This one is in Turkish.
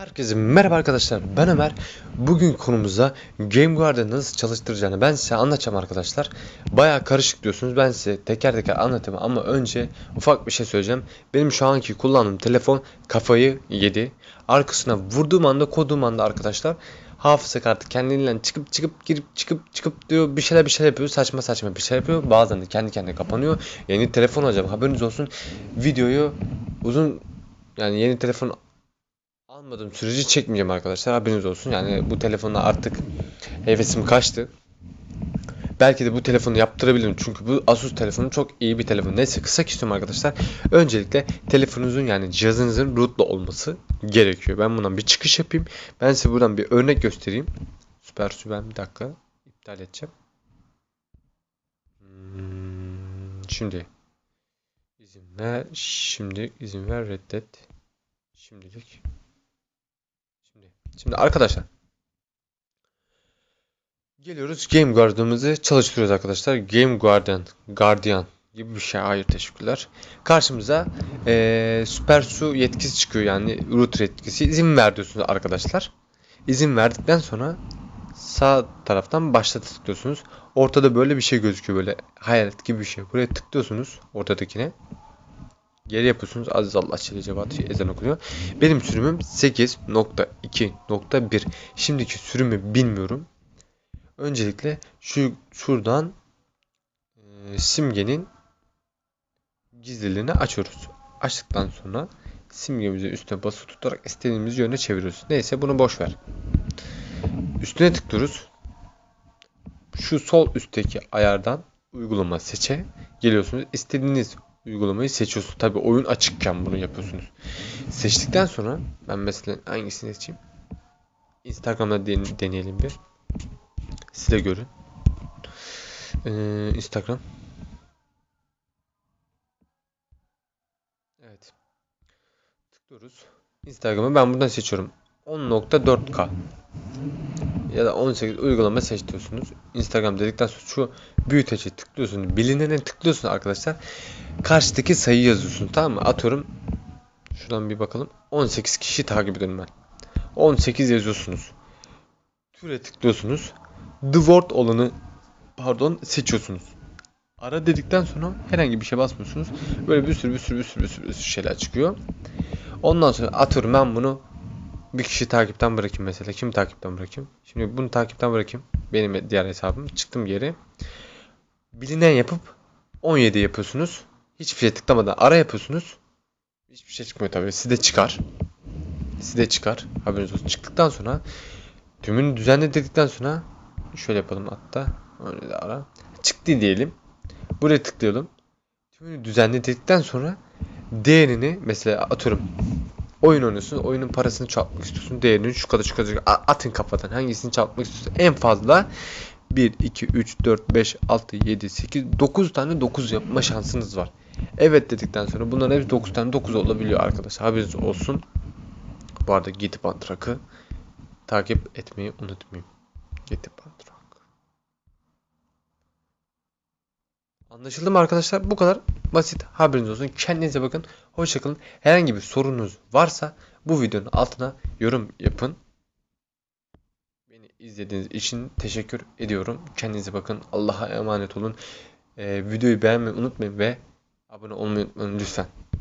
Herkese merhaba arkadaşlar ben Ömer. Bugün konumuzda Game Guard'ı nasıl çalıştıracağını ben size anlatacağım arkadaşlar. Baya karışık diyorsunuz ben size teker teker anlatayım ama önce ufak bir şey söyleyeceğim. Benim şu anki kullandığım telefon kafayı yedi. Arkasına vurduğum anda koduğum anda arkadaşlar hafıza kartı kendiliğinden çıkıp çıkıp girip çıkıp çıkıp diyor bir şeyler bir şeyler yapıyor saçma saçma bir şey yapıyor bazen de kendi kendine kapanıyor yeni telefon alacağım haberiniz olsun videoyu uzun yani yeni telefon almadığım sürece çekmeyeceğim arkadaşlar. Haberiniz olsun. Yani bu telefonla artık hevesim kaçtı. Belki de bu telefonu yaptırabilirim. Çünkü bu Asus telefonu çok iyi bir telefon. Neyse kısa kesiyorum arkadaşlar. Öncelikle telefonunuzun yani cihazınızın rootlu olması gerekiyor. Ben bundan bir çıkış yapayım. Ben size buradan bir örnek göstereyim. Süper ben bir dakika. İptal edeceğim. Hmm, şimdi. İzin ver. Şimdi izin ver. Reddet. Şimdilik Şimdi, arkadaşlar geliyoruz Game Guard'ımızı çalıştırıyoruz arkadaşlar. Game Guardian, Guardian gibi bir şey. Hayır teşekkürler. Karşımıza eee süper su yetkisi çıkıyor yani root yetkisi. İzin ver diyorsunuz arkadaşlar. İzin verdikten sonra sağ taraftan başlat tıklıyorsunuz. Ortada böyle bir şey gözüküyor böyle hayalet gibi bir şey. Buraya tıklıyorsunuz ortadakine. Geri yapıyorsunuz. Aziz Allah Celle Cevat ezan okunuyor. Benim sürümüm 8.2.1. Şimdiki sürümü bilmiyorum. Öncelikle şu şuradan e, simgenin gizliliğini açıyoruz. Açtıktan sonra simgemizi üstüne basılı tutarak istediğimiz yöne çeviriyoruz. Neyse bunu boş ver. Üstüne tıklıyoruz. Şu sol üstteki ayardan uygulama seçe geliyorsunuz. İstediğiniz uygulamayı seçiyorsunuz. Tabi oyun açıkken bunu yapıyorsunuz. Seçtikten sonra ben mesela hangisini seçeyim? Instagram'da den- deneyelim bir. Siz de görün. Ee, Instagram. Evet. Tıklıyoruz. Instagram'ı ben buradan seçiyorum. 10.4K ya da 18 uygulama seç diyorsunuz. Instagram dedikten sonra şu büyüteci tıklıyorsunuz. Bilinene tıklıyorsunuz arkadaşlar. Karşıdaki sayıyı yazıyorsunuz tamam mı? Atıyorum. Şuradan bir bakalım. 18 kişi takip ediyorum ben. 18 yazıyorsunuz. Türe tıklıyorsunuz. The word olanı pardon seçiyorsunuz. Ara dedikten sonra herhangi bir şey basmıyorsunuz. Böyle bir sürü bir sürü bir sürü bir sürü, bir sürü şeyler çıkıyor. Ondan sonra atıyorum ben bunu bir kişi takipten bırakayım mesela. Kim takipten bırakayım? Şimdi bunu takipten bırakayım. Benim diğer hesabım. Çıktım geri. Bilinen yapıp 17 yapıyorsunuz. Hiçbir şey tıklamadan ara yapıyorsunuz. Hiçbir şey çıkmıyor tabii. Sizde çıkar. Sizde çıkar. Haberiniz olsun. Çıktıktan sonra tümünü düzenle dedikten sonra şöyle yapalım hatta. Öyle de ara. Çıktı diyelim. Buraya tıklayalım. Tümünü düzenle dedikten sonra değerini mesela atıyorum oyun oynuyorsun. Oyunun parasını çalmak istiyorsun. Değerini şu kadar şu kadar atın kafadan. Hangisini çalmak istiyorsun? En fazla 1, 2, 3, 4, 5, 6, 7, 8, 9 tane 9 yapma şansınız var. Evet dedikten sonra bunların hepsi 9 tane 9 olabiliyor arkadaşlar. Haberiniz olsun. Bu arada Git Bantrak'ı takip etmeyi unutmayın. Git Bantrak. Anlaşıldı mı arkadaşlar? Bu kadar basit. Haberiniz olsun. Kendinize bakın. Hoşçakalın. Herhangi bir sorunuz varsa bu videonun altına yorum yapın. Beni izlediğiniz için teşekkür ediyorum. Kendinize bakın. Allah'a emanet olun. Ee, videoyu beğenmeyi unutmayın ve abone olmayı unutmayın lütfen.